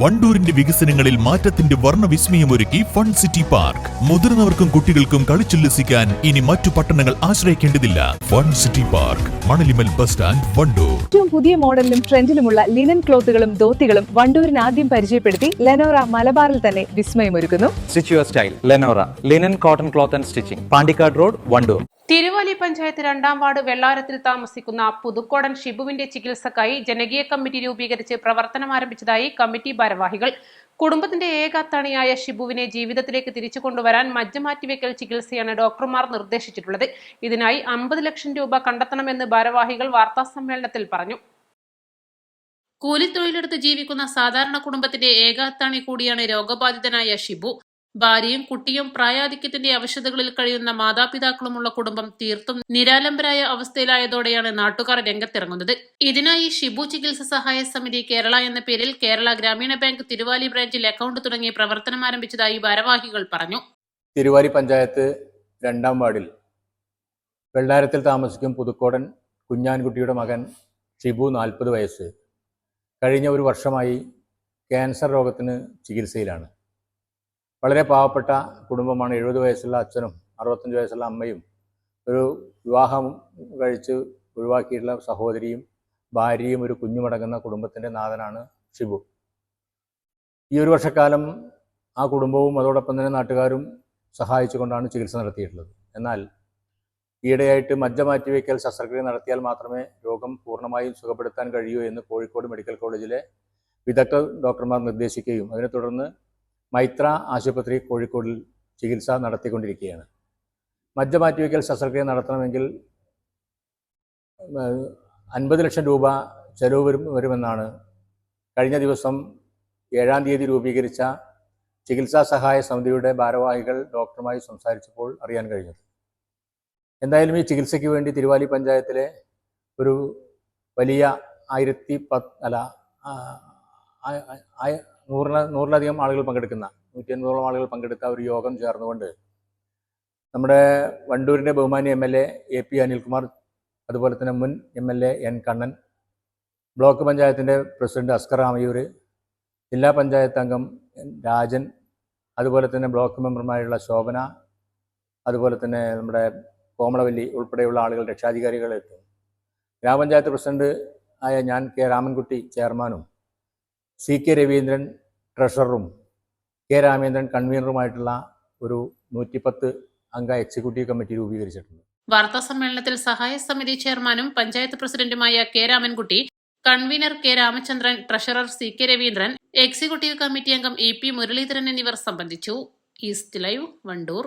വണ്ടൂരിന്റെ വികസനങ്ങളിൽ മാറ്റത്തിന്റെ വർണവിസ്മയമൊരുക്കി fun city park. മുതിർന്നവർക്കും കുട്ടികൾക്കും കളിച്ചുല്ലസിക്കാൻ ഇനി മറ്റു പട്ടണങ്ങൾ ആശ്രയിക്കേണ്ടതില്ല. Fun city park Manalimal bus stand Wandoor. ഏറ്റവും പുതിയ മോഡലിലും ട്രെൻഡിലുമുള്ള ലിനൻ ക്ലോത്തുകളും ധോത്തികളും വണ്ടൂരിന് ആദ്യം പരിചയപ്പെടുത്തി ലെനോറ മലബാറിൽ തന്നെ വിസ്മയമൊരുക്കുന്നു. Stitch your style Lenora linen cotton cloth and stitching Pandikkad road Wandoor Thiruvalli panchayat രണ്ടാം വാർഡ് വെള്ളാരത്തിൽ താമസിക്കുന്ന പുതുക്കോടൻ ഷിബുവിന്റെ ചികിത്സക്കായി ജനകീയ കമ്മിറ്റി രൂപീകരിച്ച് പ്രവർത്തനം ആരംഭിച്ചതായി കമ്മിറ്റി ഭാരവാഹികൾ. കുടുംബത്തിന്റെ ഏക തണിയായ ഷിബുവിനെ ജീവിതത്തിലേക്ക് തിരിച്ചു കൊണ്ടുവരാൻ മജ്ജ മാറ്റിവെക്കൽ ചികിത്സയാണ് ഡോക്ടർമാർ നിർദ്ദേശിച്ചിട്ടുള്ളത്. ഇതിനായി അമ്പത് ലക്ഷം രൂപ കണ്ടെത്തണമെന്ന് ഭാരവാഹികൾ വാർത്താസമ്മേളനത്തിൽ പറഞ്ഞു. കൂലിത്തൊഴിലെടുത്ത് ജീവിക്കുന്ന സാധാരണ കുടുംബത്തിന്റെ ഏകാത്താണി കൂടിയാണ് രോഗബാധിതനായ ഷിബു. ഭാര്യയും കുട്ടിയും പ്രായാധിക്യത്തിന്റെ അവശതകളിൽ കഴിയുന്ന മാതാപിതാക്കളുമുള്ള കുടുംബം തീർത്തും നിരാലംബരായ അവസ്ഥയിലായതോടെയാണ് നാട്ടുകാർ രംഗത്തിറങ്ങുന്നത്. ഇതിനായി ഷിബു ചികിത്സ സഹായ സമിതി കേരള എന്ന പേരിൽ കേരള ഗ്രാമീണ ബാങ്ക് തിരുവാലി ബ്രാഞ്ചിൽ അക്കൗണ്ട് തുടങ്ങി പ്രവർത്തനം ആരംഭിച്ചതായി ഭാരവാഹികൾ പറഞ്ഞു. തിരുവാലി പഞ്ചായത്ത് രണ്ടാം വാർഡിൽ വെള്ളാരത്തിൽ താമസിക്കും പുതുക്കോടൻ കുഞ്ഞാൻകുട്ടിയുടെ മകൻ ഷിബു നാൽപ്പത് വയസ്സ്. കഴിഞ്ഞ ഒരു വർഷമായി ക്യാൻസർ രോഗത്തിന് ചികിത്സയിലാണ്. വളരെ പാവപ്പെട്ട കുടുംബമാണ്. എഴുപത് വയസ്സുള്ള അച്ഛനും അറുപത്തഞ്ച് വയസ്സുള്ള അമ്മയും ഒരു വിവാഹം കഴിച്ച് ഒഴിവാക്കിയിട്ടുള്ള സഹോദരിയും ഭാര്യയും ഒരു കുഞ്ഞുമടങ്ങുന്ന കുടുംബത്തിന്റെ നാഥനാണ് ഷിബു. ഈ ഒരു വർഷക്കാലം ആ കുടുംബവും അതോടൊപ്പം തന്നെ നാട്ടുകാരും സഹായിച്ചുകൊണ്ടാണ് ചികിത്സ നടത്തിയിട്ടുള്ളത്. എന്നാൽ ഈയിടെയായിട്ട് മജ്ജ മാറ്റിവെക്കൽ ശസ്ത്രക്രിയ നടത്തിയാൽ മാത്രമേ രോഗം പൂർണമായും സുഖപ്പെടുത്താൻ കഴിയൂ എന്ന് കോഴിക്കോട് മെഡിക്കൽ കോളേജിലെ വിദഗ്ധ ഡോക്ടർമാർ നിർദ്ദേശിക്കുകയും അതിനെ തുടർന്ന് മൈത്ര ആശുപത്രി കോഴിക്കോടിൽ ചികിത്സ നടത്തിക്കൊണ്ടിരിക്കുകയാണ്. മജ്ജ ശസ്ത്രക്രിയ നടത്തണമെങ്കിൽ അൻപത് ലക്ഷം രൂപ ചെലവ് വരും വരുമെന്നാണ് കഴിഞ്ഞ ദിവസം ഏഴാം തീയതി രൂപീകരിച്ച ചികിത്സാ സഹായ സമിതിയുടെ ഭാരവാഹികൾ ഡോക്ടറുമായി സംസാരിച്ചപ്പോൾ അറിയാൻ കഴിഞ്ഞത്. എന്തായാലും ഈ ചികിത്സയ്ക്ക് വേണ്ടി തിരുവാലി പഞ്ചായത്തിലെ ഒരു വലിയ ആയിരത്തി പത്ത് അല്ല നൂറിന് നൂറിലധികം ആളുകൾ പങ്കെടുക്കുന്ന നൂറ്റി അൻപതോളം ആളുകൾ പങ്കെടുത്ത ഒരു യോഗം ചേർന്നുകൊണ്ട് നമ്മുടെ വണ്ടൂരിന്റെ ബഹുമാനി M L A A P Anilkumar അതുപോലെ തന്നെ മുൻ M L A N Kannan block പഞ്ചായത്തിന്റെ പ്രസിഡന്റ് അസ്കർ ആമയൂർ ജില്ലാ പഞ്ചായത്ത് അംഗം രാജൻ അതുപോലെ തന്നെ ബ്ലോക്ക് മെമ്പർമാരുള്ള ശോഭന അതുപോലെ തന്നെ നമ്മുടെ കോമളവല്ലി ഉൾപ്പെടെയുള്ള ആളുകൾ രക്ഷാധികാരികളെത്തും ഗ്രാമപഞ്ചായത്ത് പ്രസിഡന്റ് ആയ ഞാൻ കെ രാമൻകുട്ടി ചെയർമാനും സി കെ രവീന്ദ്രൻ ട്രഷററും കെ രാമേന്ദ്രൻ കൺവീനറുമായിട്ടുള്ള ഒരു നൂറ്റിപ്പത്ത് അംഗ എക്സിക്യൂട്ടീവ് കമ്മിറ്റി രൂപീകരിച്ചിട്ടുണ്ട്. വാർത്താ സമ്മേളനത്തിൽ സഹായ സമിതി ചെയർമാനും പഞ്ചായത്ത് പ്രസിഡന്റുമായ K Ramankutty convener K Ramachandran treasurer C K Raveendran executive committee അംഗം ഇ പി മുരളീധരൻ എന്നിവർ സംബന്ധിച്ചു. East live Wandoor.